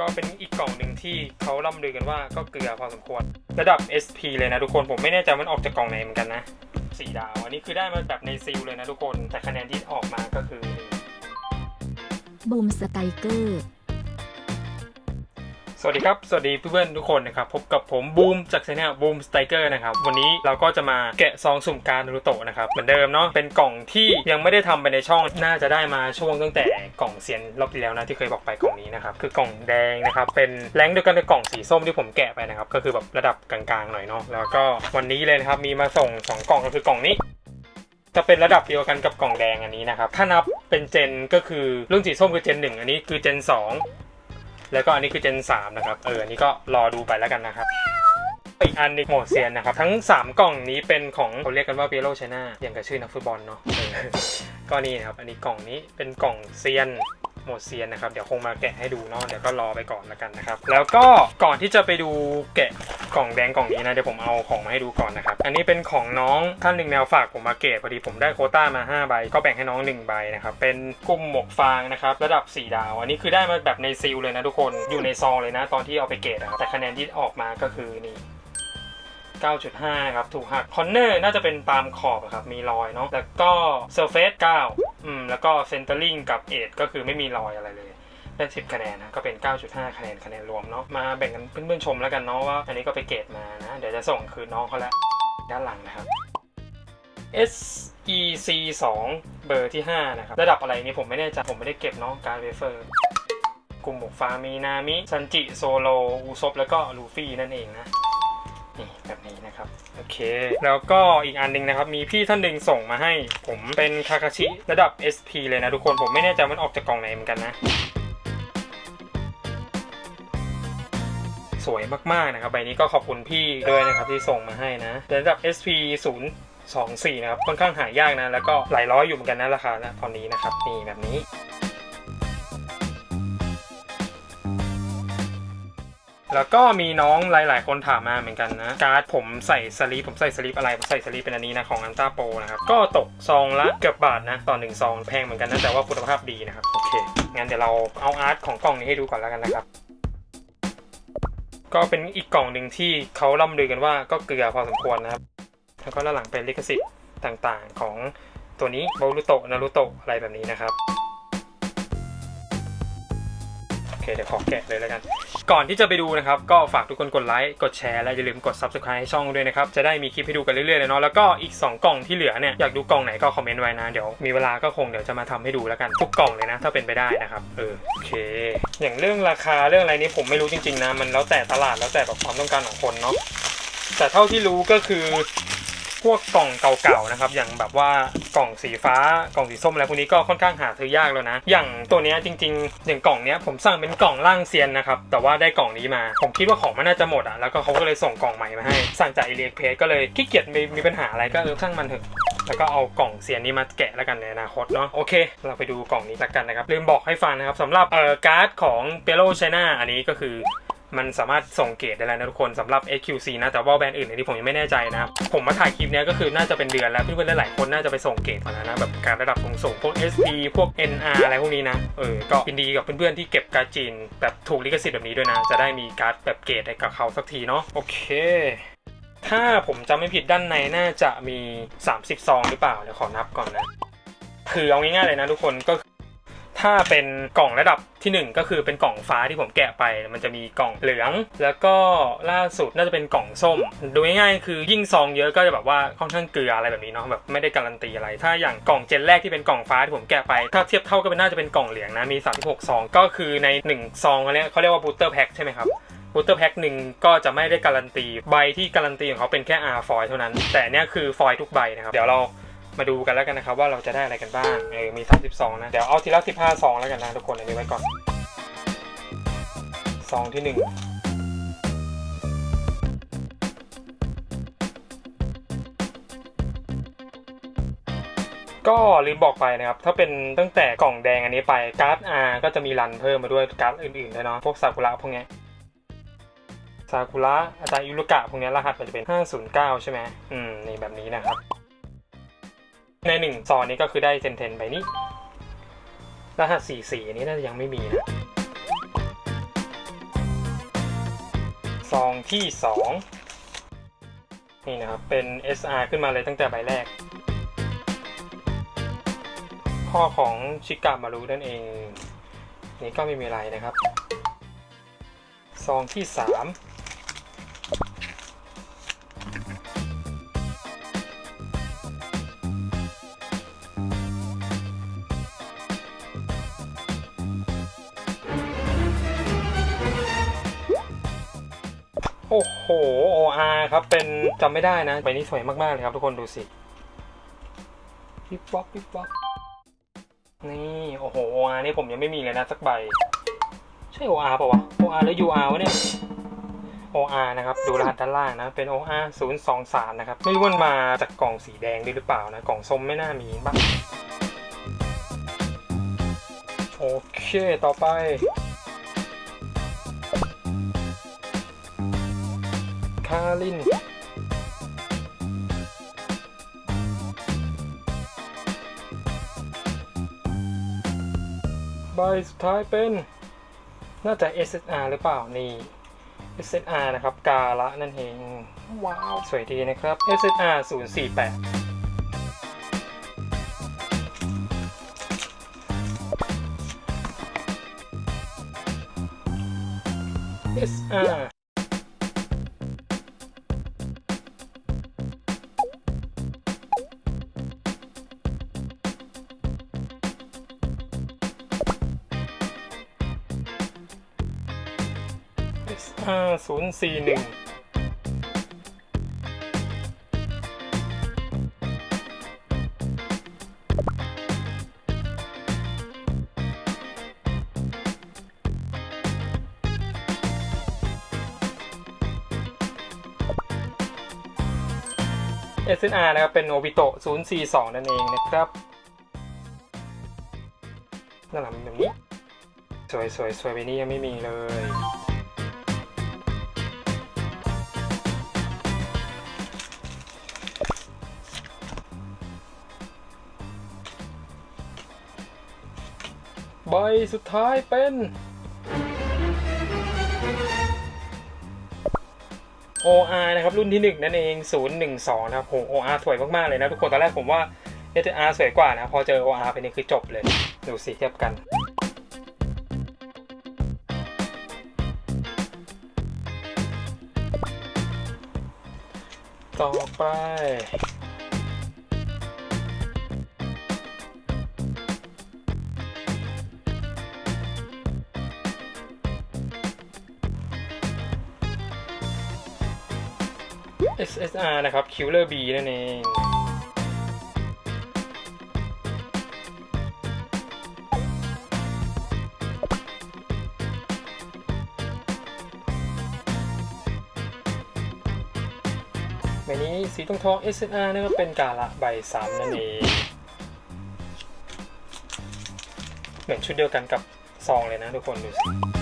ก็เป็นอีกกล่องหนึ่งที่เขาล่ำลือกันว่าก็เกลือพอสมควร ระดับ SP เลยนะทุกคนผมไม่แน่ใจมันออกจากกล่องไหนเหมือนกันนะสี่ดาว อันนี้คือได้มาแบบในซีลเลยนะทุกคน แต่คะแนนที่ออกมาก็คือบูมสไตเกอร์ สวัสดีครับ สวัสดีเพื่อนๆทุกคนนะครับ พบกับผมบูมจากช anel บูมสไตเกอร์นะครับ วันนี้เราก็จะมาแกะซองสุ่มการนารูโตะนะครับ เหมือนเดิมเนาะเป็นกล่องที่ยังไม่ได้ทำไปในช่องน่าจะได้มาช่วงตั้งแต่กล่องเซียนรอบที่แล้วนะที่เคยบอกไปกล่องนี้นะครับ คือกล่องแดงนะครับ เป็นแรงเดียวกันกับกล่องสีส้มที่ผมแกะไปนะครับ ก็คือแบบระดับกลางๆหน่อยเนาะแล้วก็วันนี้เลยนะครับมีมาส่งสองกล่องก็คือกล่องนี้จะเป็นระดับเดียวกันกับกล่องแดงอันนี้นะครับ ถ้านับเป็นเจนก็คือรุ่นสีส้มคือเจนหนึ่งอันนี้คือเจนสอง แล้วก็อันนี้คือเจนสามนะครับ เออ อันนี้ก็รอดูไปแล้วกันนะครับ อีกอันนึงโหมดเซียนนะครับ ทั้ง 3 กล่องนี้เป็นของเขาเรียกกันว่าเปียโรชนาอย่างกับชื่อนักฟุตบอลเนาะก็นี่นะครับ อันนี้กล่องนี้เป็นกล่องเซียน โหมดเซียนนะครับเดี๋ยวคงมาแกะให้ดูเนาะเดี๋ยวก็รอไปก่อนล้วกันนะครับ แล้วก็ก่อนที่จะไปดูแกะกล่องแดงกล่องนี้นะเดี๋ยวผมเอาของมาให้ดูก่อนนะครับ อันนี้เป็นของน้องท่านหนึ่งแนวฝากผมมาเกะพอดีผมได้โคต้ามา5ใบก็แบ่งให้น้อง1ใบนะครับเป็นกลุ่มหมวกฟางนะครับระดับ 4 ดาว อันนี้คือได้มาแบบในซีลเลยนะทุกคนอยู่ในซองเลยนะ ตอนที่เอาไปเกะนะครับแต่คะแนนที่ออกมาก็คือนี่ 9.5ครับ ถูกหักคอนเนอร์น่าจะเป็นตามขอบครับ มีรอยเนาะแล้วก็เซอร์เฟส9อืมแล้วก็เซนเตอร์ลิงกับเอทก็คือไม่มีรอยอะไรเลยได้ 10 คะแนนนะ ก็เป็น 9.5 คะแนน คะแนนรวมเนาะ มาแบ่งกันเพื่อนๆชมแล้วกันเนาะว่า อันนี้ก็ไปเกรดมานะ เดี๋ยวจะส่งคืนน้องเขาแล้ว ด้านหลังนะครับ SEC 2 เบอร์ที่ 5 นะครับ ระดับอะไรนี่ผมไม่แน่ใจ ผมไม่ได้เก็บเนาะการเวเฟอร์ กลุ่มหมวกฟามีนามิซันจิ โซโล อูซบแล้วก็ลูฟี่นั่นเองนะ นี่แบบนี้นะครับ โอเค แล้วก็อีกอันหนึงนะครับ มีพี่ท่านหนึ่งส่งมาให้ ผมเป็นคาคาชิระดับ SP เลยนะทุกคน ผมไม่แน่ใจมันออกจากกล่องไหนเหมือนกันนะ สวยมากๆนะครับ ใบนี้ก็ขอบคุณพี่ด้วยนะครับที่ส่งมาให้นะระดับ SP 0 2 4นะครับ ค่อนข้างหายากนะ แล้วก็หลายร้อยอยู่เหมือนกันนะราคานะตอนนี้นะครับ นี่แบบนี้ แล้วก็มีน้องหลาย ๆ คนถามมาเหมือนกันนะ การ์ดผมใส่สลีปผมใส่สลีปอะไร ผมใส่สลีปเป็นอันนี้นะ ของอันต้าโปนะครับ ก็ตกซองละเกือบบาทนะ ต่อหนึ่งซองแพงเหมือนกันนะ แต่ว่าคุณภาพดีนะครับ โอเค งั้นเดี๋ยวเราเอาอาร์ตของกล่องนี้ให้ดูก่อนแล้วกันนะครับก็เป็นอีกกล่องหนึ่งที่เขาล่ำลือกันว่าก็เกลือพอสมควรนะครับ แล้วก็ด้านหลังเป็นลิขสิทธิ์ต่างๆ ของตัวนี้โบรุโตะนารุโตะอะไรแบบนี้นะครับ เดี๋ยวขอแกะเลยแล้วกัน ก่อนที่จะไปดูนะครับ ก็ฝากทุกคนกดไลค์ กดแชร์และอย่าลืมกด subscribe ให้ช่องด้วยนะครับ จะได้มีคลิปให้ดูกันเรื่อยๆเลยเนาะ แล้วก็อีก 2 กล่องที่เหลือเนี่ย อยากดูกล่องไหนก็คอมเมนต์ไว้นะ เดี๋ยวมีเวลาก็คงเดี๋ยวจะมาทำให้ดูแล้วกัน ทุกกล่องเลยนะ ถ้าเป็นไปได้นะครับ เออ โอเค อย่างเรื่องราคาเรื่องอะไรนี้ผมไม่รู้จริงๆนะ มันแล้วแต่ตลาดแล้วแต่แบบความต้องการของคนเนาะ แต่เท่าที่รู้ก็คือ พวกกล่องเก่าๆนะครับอย่างแบบว่ากล่องสีฟ้ากล่องสีส้มอะไรพวกนี้ก็ค่อนข้างหาซื้อยากแล้วนะ อย่างตัวเนี้ยจริงๆ อย่างกล่องเนี้ยผมสั่งเป็นกล่องล่างเซียนนะครับแต่ว่าได้กล่องนี้มา ผมคิดว่าของมันน่าจะหมดอะแล้วก็เขาก็เลยส่งกล่องใหม่มาให้สั่งจากอีเลียเพจก็เลยขี้เกียจมีมีปัญหาอะไรก็เออช่างมันเถอะแล้วก็เอากล่องเซียนนี้มาแกะแล้วกันในอนาคตเนาะโอเค เราไปดูกล่องนี้แล้วกันนะครับลืมบอกให้ฟังนะครับสำหรับเอ่อการ์ดของเปโลไชน่าอันนี้ก็คือ มันสามารถส่งเกรดได้แล้วนะทุกคนสำหรับ XQC นะ แต่ว่าแบรนด์อื่นอันนี้ผมยังไม่แน่ใจนะ ผมมาถ่ายคลิปนี้ก็คือน่าจะเป็นเดือนแล้วเพื่อนๆหลายๆคนน่าจะไปส่งเกรดมาแล้วนะ แบบการระดับสูงๆพวก SD พวก NR อะไรพวกนี้นะ เออ ก็ยินดีกับเพื่อนๆที่เก็บการ์ดจีนแบบถูกลิขสิทธิ์แบบนี้ด้วยนะ จะได้มีการ์ดแบบเกรดให้กับเขาสักทีเนาะ โอเคถ้าผมจำไม่ผิดด้านในน่าจะมี 30 ซองหรือเปล่า เดี๋ยวขอนับก่อนนะ คือเอาง่ายๆเลยนะทุกคนก็ ถ้าเป็นกล่องระดับทีหนึ่1 ก็คือเป็นกล่องฟ้าที่ผมแกะไป มันจะมีกล่องเหลือง แล้วก็ล่าสุดน่าจะเป็นกล่องส้ม ดูง่ายๆคือยิ่งซองเยอะก็จะแบบว่าค่อนข้างเกลืออะไรแบบนี้เนาะแบบไม่ได้การันตีอะไร ถ้าอย่างกล่องเจนแรกที่เป็นกล่องฟ้าที่ผมแกะไป ถ้าเทียบเท่าก็เป็นน่าจะเป็นกล่องเหลืองนะมี 36 ซอง ก็คือใน 1 ซองเขาเรียกเขาเรียกว่าบูสเตอร์แพ็คใช่ไหมครับบูสเตอร์แพ็คหนึ่งก็จะไม่ได้การันตี ใบที่การันตีของเขาเป็นแค่ R ฟอยเท่านั้น แต่เนี่ยคือฟอยทุกใบนะครับ เดี๋ยวเรา มาดูกันแล้วกันนะครับว่าเราจะได้อะไรกันบ้างเออมี 32 นะ เดี๋ยวเอาทีละ15ซองแล้วกันนะทุกคนอันนี้ไว้ก่อนซองที่ 1ก็ลืมบอกไปนะครับ ถ้าเป็นตั้งแต่กล่องแดงอันนี้ไปการ์ด R ก็จะมีรันเพิ่มมาด้วยการ์ดอื่นๆด้วยเนาะพวกซากุระพวกเนี้ยซากุระอาจารย์ยุรุกะพวกนี้รหัสมันจะเป็น 509 ใช่ไหมอืม นี่แบบนี้นะครับ ในหนึ่งซองนี้ก็คือได้เซนเทนไปนี้รหัส44อันนี้น่าจะยังไม่มีนะซองที่สองนี่นะครับ เป็น SR ขึ้นมาเลยตั้งแต่ใบแรกข้อของชิกามารุนั่นเอง นี่ก็ไม่มีอะไรนะครับ ซองที่สาม โอ้โห OR ครับ เป็นจำไม่ได้นะ ใบนี้สวยมากๆเลยครับทุกคนดูสิวิบวับวิบวับนี่ โอ้โห OR นี่ผมยังไม่มีเลยนะสักใบ ใช่ OR ป่าวะ OR หรือ UR วะเนี่ย OR นะครับ ดูรหัสด้านล่างนะ เป็น OR 0 2 3 นะครับ ไม่รู้มันมาจากกล่องสีแดงด้วยหรือเปล่านะ กล่องส้มไม่น่ามีบ้างโอเค ต่อไป คารินใบสุดท้ายเป็น น่าจะ SSR หรือเปล่า นี่ SSR นะครับ กาละนั่นเอง ว้าว สวยดีนะครับ SSR 048เอสอา 5041เอสเนอาร์นะครับ เป็นโอบิโตะ042 นั่นเองนะครับน่ารัลแบบนี้ สวยสวยสวยไปนี้ยังไม่มีเลย สุดท้ายเป็น OR นะครับ รุ่นที่ 1 นั่นเอง 012 นะครับโห OR สวยมาก ๆ เลยนะทุกคน ตอนแรกผมว่า SR สวยกว่านะ พอเจอ OR ไปนี่คือจบเลย ดูสิเทียบกันต่อไป SSR นะครับ Killer B นั่นเองใบนี้สีทองทอง S.R. นะครับเป็นกาละใบซ้ำนั่นเอง เหมือนชุดเดียวกันกับซองเลยนะทุกคนดูสิ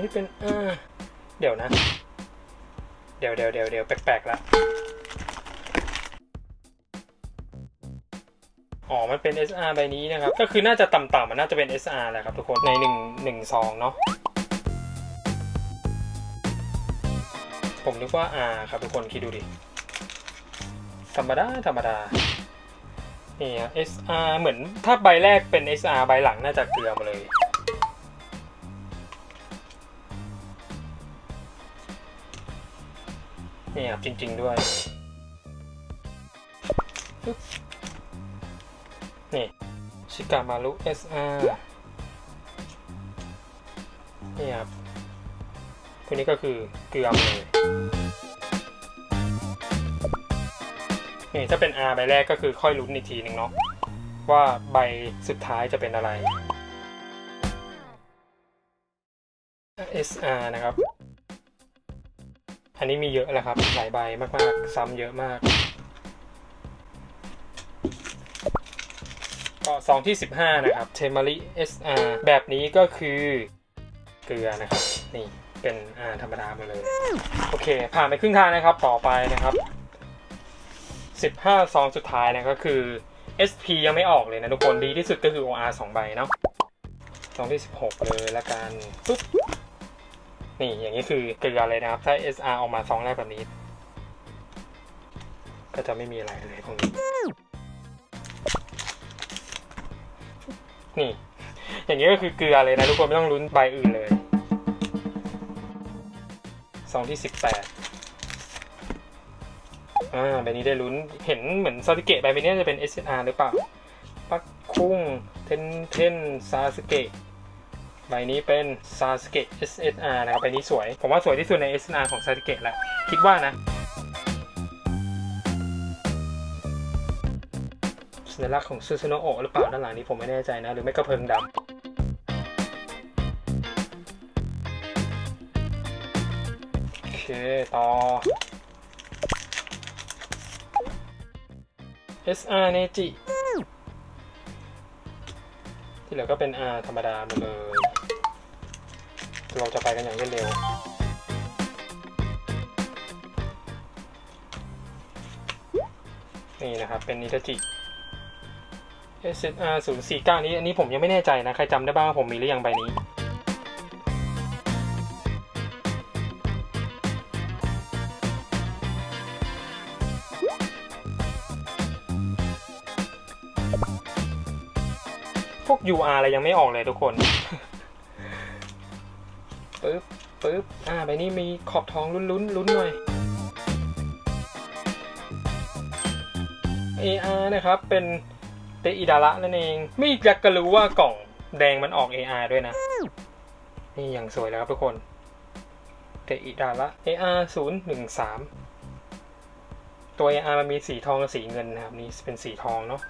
นี่เป็นอ่าเดี๋ยวนะ เดี๋ยวเดี๋ยวเดี๋ยวเดี๋ยวแปลกๆละอ๋อ มันเป็น SR ใบนี้นะครับ ก็คือน่าจะต่ำๆมันน่าจะเป็น SR แหละครับทุกคน ใน1 1ซองเนาะ ผมนึกว่า R ครับทุกคน คิดดูดิ ธรรมดา ธรรมดา นี่อะ SR เหมือนถ้าใบแรกเป็น SR ใบหลังน่าจะเกลือมาเลย นี่ครับจริง ๆด้วย นี่ ชิกามารุ SR นี่ครับตัวนี้ก็คือเกลือมเลยนี่ถ้าเป็น R ใบแรกก็คือค่อยลุ้นอีกทีหนึ่งเนาะว่าใบสุดท้ายจะเป็นอะไร SR นะครับ อันนี้มีเยอะแหล้วครับ หลายใบมากๆ ซ้ำเยอะมาก ก็ซองที่ 15 นะครับเทมาริ SR แบบนี้ก็คือเกลือนะครับ นี่เป็นอ่าธรรมดามดเลย โอเค ผ่านไปครึ่งทางนะครับ ต่อไปนะครับ 15 ซองสุดท้ายนะก็คือ SP ยังไม่ออกเลยนะทุกคนดีที่สุดก็คือ OR 2 ใบเนาะซองที่ 16 เลยละกันปุ๊บ นี่อย่างนี้คือเกลือเลยนะครับถ้า SR ออกมาซองแรกแบบนี้ ก็จะไม่มีอะไรเลยพวกนี้ นี่ อย่างนี้ก็คือเกลือเลยนะทุกคนไม่ต้องลุ้นใบอื่นเลยซองที่18อ่าใบนี้ได้ลุ้นเห็นเหมือนซาสึเกะใบนี้จะเป็น SNR หรือเปล่า ปักคุ้งเทนเทนซาสึเกะ ใบนี้เป็นซาสเกะ SNR นะครับใบนี้สวย ผมว่าสวยที่สุดใน SNR ของซาสเกะแหละ คิดว่านะสัญลักษณ์ของซูซูโนโอะหรือเปล่าด้านหลังนี้ผมไม่แน่ใจนะ หรือไม่ก็เพิงดำโอเค ต่อ SR เนจิที่เหลือก็เป็น R ธรรมดาหมดเลย เราจะไปกันอย่างรวดเร็ว นี่นะครับเป็นนิทาจิ SR 0 4 9นี้อันนี้ผมยังไม่แน่ใจนะ ใครจำได้บ้างผมมีหรือยังใบนี้ พวก UR อะไรยังไม่ออกเลยทุกคน ปึ๊บปึ๊บอ่าใบนี้มีขอบทองลุ้นลุ้นลุ้นหน่อย AR นะครับ เป็นเตอิดาระนั่นเอง ไม่อยากจะรู้ว่ากล่องแดงมันออก AR ด้วยนะ นี่อย่างสวยแล้วครับทุกคนเตอิดาระ AR 0 1 3 ตัว AR มันมีสีทองกับสีเงินนะครับ นี่เป็นสีทองเนาะ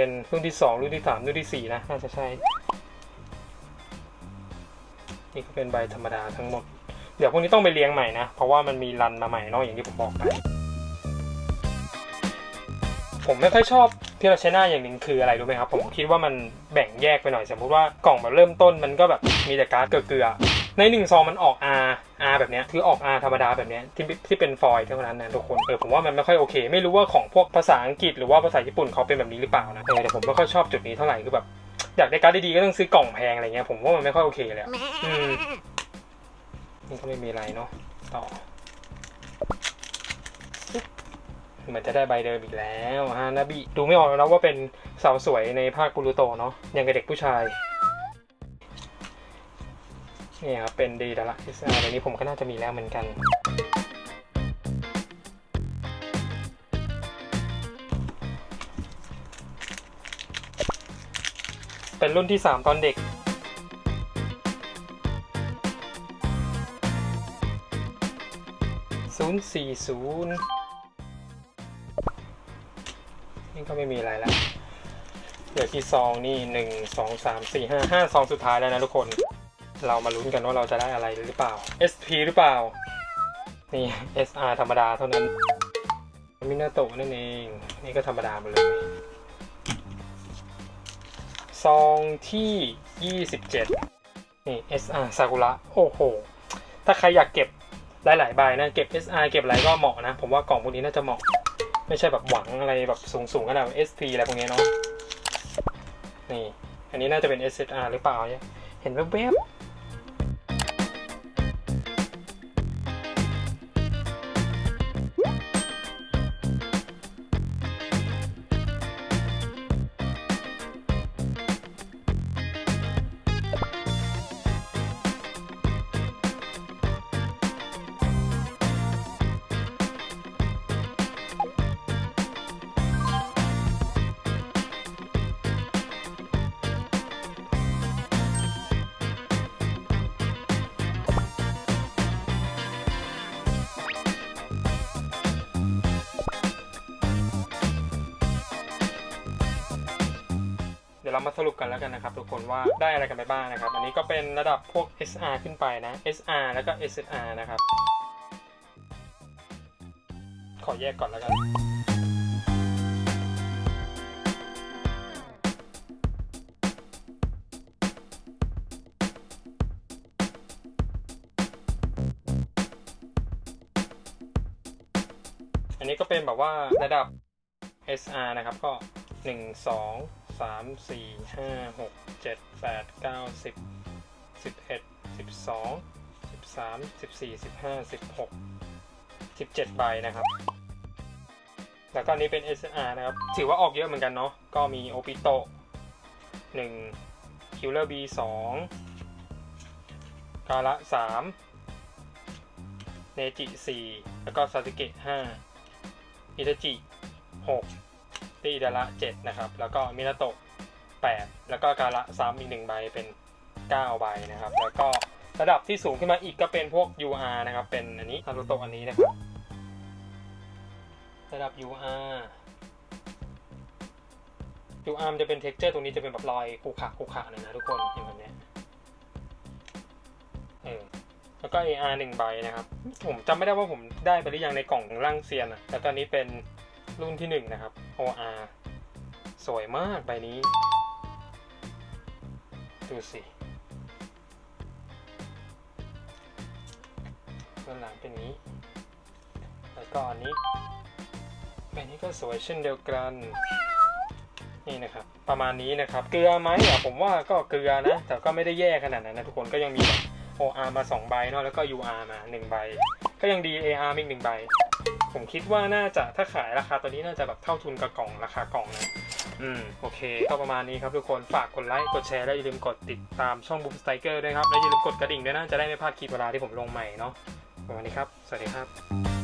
เป็นรุ่นที่สองรุ่นที่สามรุ่นที่สี่นะน่าจะใช่ นี่ก็เป็นใบธรรมดาทั้งหมด เดี๋ยวพวกนี้ต้องไปเลี้ยงใหม่นะ เพราะว่ามันมีรันมาใหม่เนอกอย่างที่ผมบอกไป ผมไม่ค่อยชอบที่เราใช้หน้าอย่างหนึ่งคืออะไรรู้ไหมครับ ผมคิดว่ามันแบ่งแยกไปหน่อย สมมติว่ากล่องแบบเริ่มต้นมันก็แบบมีแต่การ์ดเกลือในหนึ่งซองมันออก R R แบบเนี้ยคือออก R ธรรมดาแบบเนี้ยที่ที่เป็นฟอยล์เท่านั้นนะทุกคนเออผมว่ามันไม่ค่อยโอเค ไม่รู้ว่าของพวกภาษาอังกฤษหรือว่าภาษาญี่ปุ่นเขาเป็นแบบนี้หรือเปล่านะเออแต่ผมไม่ค่อยชอบจุดนี้เท่าไหร่คือแบบอยากได้การ์ดดีๆก็ต้องซื้อกล่องแพงอะไรเงี้ยผมว่ามันไม่ค่อยโอเคเลยอะอืมนี่ก็ไม่มีอะไรเนาะต่อมือนจะได้ใบเดิมอีกแล้วฮานาบิดูไม่ออกแล้วนะว่าเป็นสาวสวยในภาคกุรุโตเนาะยังกับเด็กผู้ชาย นี่ครับเป็นดีดาระเอสอาร์ในนี้ผมก็น่าจะมีแล้วเหมือนกัน เป็นรุ่นที่ 3 ตอนเด็ก040นี่ก็ไม่มีอะไรแล้ว เหลือที่ซองนี่หนึ่งสองสามสี่ห้าห้าซองสุดท้ายแล้วนะทุกคน เรามาลุ้นกันว่าเราจะได้อะไรหรือเปล่า SP หรือเปล่า นี่ SR ธรรมดาเท่านั้น มินาโตะนั่นเอง นี่ก็ธรรมดาไปเลย ซองที่ 27 นี่ SR ซากุระ โอ้โห ถ้าใครอยากเก็บหลายๆใบนะ เก็บ SR เก็บอะไรก็เหมาะนะ ผมว่ากล่องพวกนี้น่าจะเหมาะ ไม่ใช่แบบหวังอะไรแบบสูงๆขนาด SP อะไรพวกนี้เนาะ นี่ อันนี้น่าจะเป็น SR หรือเปล่าเนี่ยเห็นแวบๆ ดี๋ยวเรามาสรุปกันแล้วกันนะครับทุกคนว่าได้อะไรกันไปบ้างนะครับ อันนี้ก็เป็นระดับพวก SR ขึ้นไปนะ SR แล้วก็ SR นะครับ ขอแยกก่อนแล้วกันอันนี้ก็เป็นแบบว่าระดับ SR นะครับ ก็ 1 2 3 4 5 6 7 8 9 10 11 12 13 14 15 16 17ใบนะครับ แล้วก็นี้เป็น SR นะครับ ถือว่าออกเยอะเหมือนกันเนาะ ก็มีโอปิโต1 Killer B 2กาละ3เนจิ4แล้วก็ซาสึเกะ5อิตาจิ6 ตีดาระ7นะครับ แล้วก็มินาโตะ8แล้วก็กาละ3อีก1ใบเป็น 9 ใบนะครับ แล้วก็ระดับที่สูงขึ้นมาอีกก็เป็นพวก UR นะครับ เป็นอันนี้นารูโตะอันนี้นะครับ ระดับ UR UR จะเป็น texture ตรงนี้จะเป็นแบบรอยขรุขระขรุขระหน่ยนะทุกคนเห็นแบบเนี้ยเออแล้วก็ AR หนึ่งใบนะครับ ผมจำไม่ได้ว่าผมได้ไปหรือยังในกล่องร่างเซียนอะแล้วตอนนี้เป็น รุ่นที่หนึ่งนะครับ OR สวยมากใบนี้ ดูสิด้านหลังเป็นนี้ แล้วก็อันนี้ใบนี้ก็สวยเช่นเดียวกัน นี่นะครับ ประมาณนี้นะครับ เกลือไหมอะผมว่าก็เกลือนะ แต่ก็ไม่ได้แย่ขนาดนั้นนะทุกคนก็ยังมี OR มา 2 ใบเนาะแล้วก็ UR มา 1 ใบ ก็ยังดี AR มีอีกหนึ่งใบ ผมคิดว่าน่าจะถ้าขายราคาตัวนี้น่าจะแบบเท่าทุนกับกล่องราคากล่องนะอืมโอเคก็ประมาณนี้ครับทุกคนฝากกดไลค์กดแชร์และอย่าลืมกดติดตามช่องบุ๊มสไตเกอร์ด้วยครับและอย่าลืมกดกระดิ่งด้วยนะจะได้ไม่พลาดคลิปเวลาที่ผมลงใหม่เนาะประมาณนี้ครับ สวัสดีครับ